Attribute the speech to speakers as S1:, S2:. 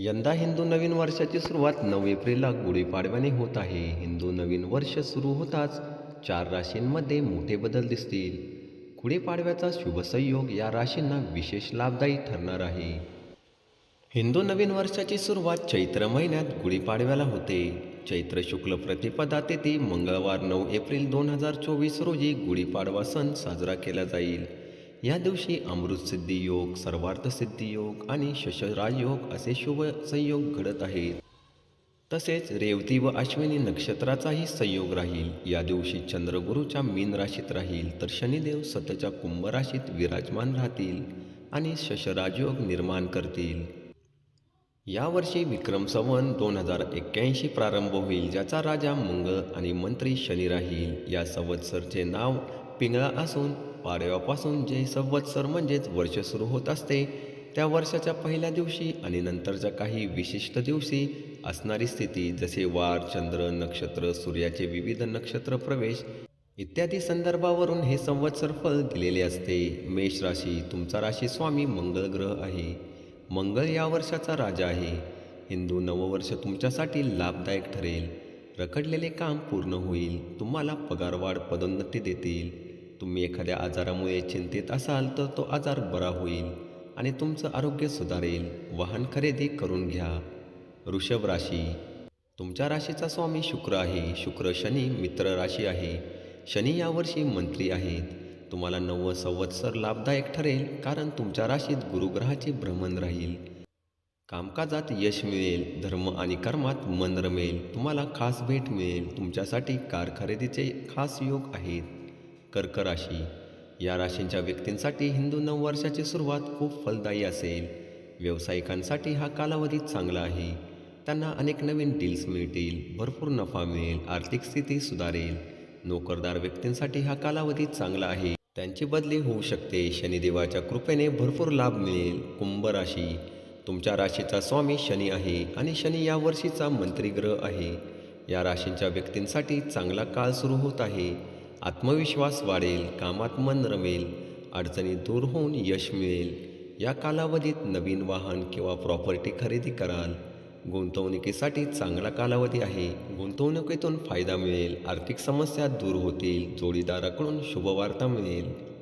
S1: यंदा हिंदू नवीन वर्षाची सुरुवात नऊ एप्रिलला गुढीपाडव्याने होत आहे. हिंदू नवीन वर्ष सुरू होताच चार राशींमध्ये मोठे बदल दिसतील. गुढीपाडव्याचा शुभसंयोग या राशींना विशेष लाभदायी ठरणार आहे. हिंदू नवीन वर्षाची सुरुवात चैत्र महिन्यात गुढीपाडव्याला होते. चैत्र शुक्ल प्रतिपदा तिथी मंगळवार नऊ एप्रिल दोन हजार चोवीस रोजी गुढीपाडवा सण साजरा केला जाईल. या दिवशी अमृतसिद्धी योग सर्वार्थसिद्धी योग आणि शशराजयोग असे शुभ संयोग घडत आहेत. तसेच रेवती व अश्विनी नक्षत्राचाही संयोग राहील. या दिवशी चंद्रगुरूच्या मीन राशीत राहील तर शनिदेव सतच्या कुंभ राशीत विराजमान राहतील आणि शशराजयोग निर्माण करतील. यावर्षी विक्रम संवन दोन हजार एक्क्याऐंशी प्रारंभ होईल ज्याचा राजा मंगळ आणि मंत्री शनी राहील. या संवत्सरचे नाव पिंगळा असून पाडव्यापासून जे संवत्सर म्हणजेच वर्ष सुरू होत असते त्या वर्षाच्या पहिल्या दिवशी आणि नंतरच्या काही विशिष्ट दिवशी असणारी स्थिती जसे वार चंद्र नक्षत्र सूर्याचे विविध नक्षत्र प्रवेश इत्यादी संदर्भावरून हे संवत्सर फल दिलेले असते. मेष राशी तुमचा राशी स्वामी मंगळ ग्रह आहे. मंगळ या वर्षाचा राजा आहे. हिंदू नववर्ष तुमच्यासाठी लाभदायक ठरेल. रखडलेले काम पूर्ण होईल. तुम्हाला पगारवाढ पदोन्नती देतील. तुम्ही एखाद्या आजारामुळे चिंतित असाल तर तो आजार बरा होईल आणि तुमचं आरोग्य सुधारेल. वाहन खरेदी करून घ्या. वृषभ राशी. तुमच्या राशीचा स्वामी शुक्र आहे. शुक्र शनी मित्र राशी आहे. शनी यावर्षी मंत्री आहेत. तुम्हाला नववं संवत्सर लाभदायक ठरेल कारण तुमच्या राशीत गुरुग्रहाचे भ्रमण राहील. कामकाजात यश मिळेल. धर्म आणि कर्मात मन रमेल. तुम्हाला खास भेट मिळेल. तुमच्यासाठी कार खरेदीचे खास योग आहेत. कर्क राशी या राशींच्या व्यक्तींसाठी हिंदू नऊ वर्षाची सुरुवात खूप फलदायी असेल. व्यावसायिकांसाठी हा कालावधी चांगला आहे. त्यांना अनेक नवीन डील्स मिळतील भरपूर नफा मिळेल आर्थिक स्थिती सुधारेल. नोकरदार व्यक्तींसाठी हा कालावधी चांगला आहे. त्यांची बदली होऊ शकते. शनिदेवाच्या कृपेने भरपूर लाभ मिळेल. कुंभ राशी. तुमच्या राशीचा स्वामी शनी आहे आणि शनी या वर्षीचा मंत्रीग्रह आहे. या राशींच्या व्यक्तींसाठी चांगला काळ सुरू होत आहे. आत्मविश्वास वाढेल कामात मन रमेल अडचणी दूर होऊन यश मिळेल. या कालावधीत नवीन वाहन किंवा प्रॉपर्टी खरेदी कराल. गुंतवणुकीसाठी चांगला कालावधी आहे. गुंतवणुकीतून फायदा मिळेल. आर्थिक समस्या दूर होतील. जोडीदाराकडून शुभवार्ता मिळेल.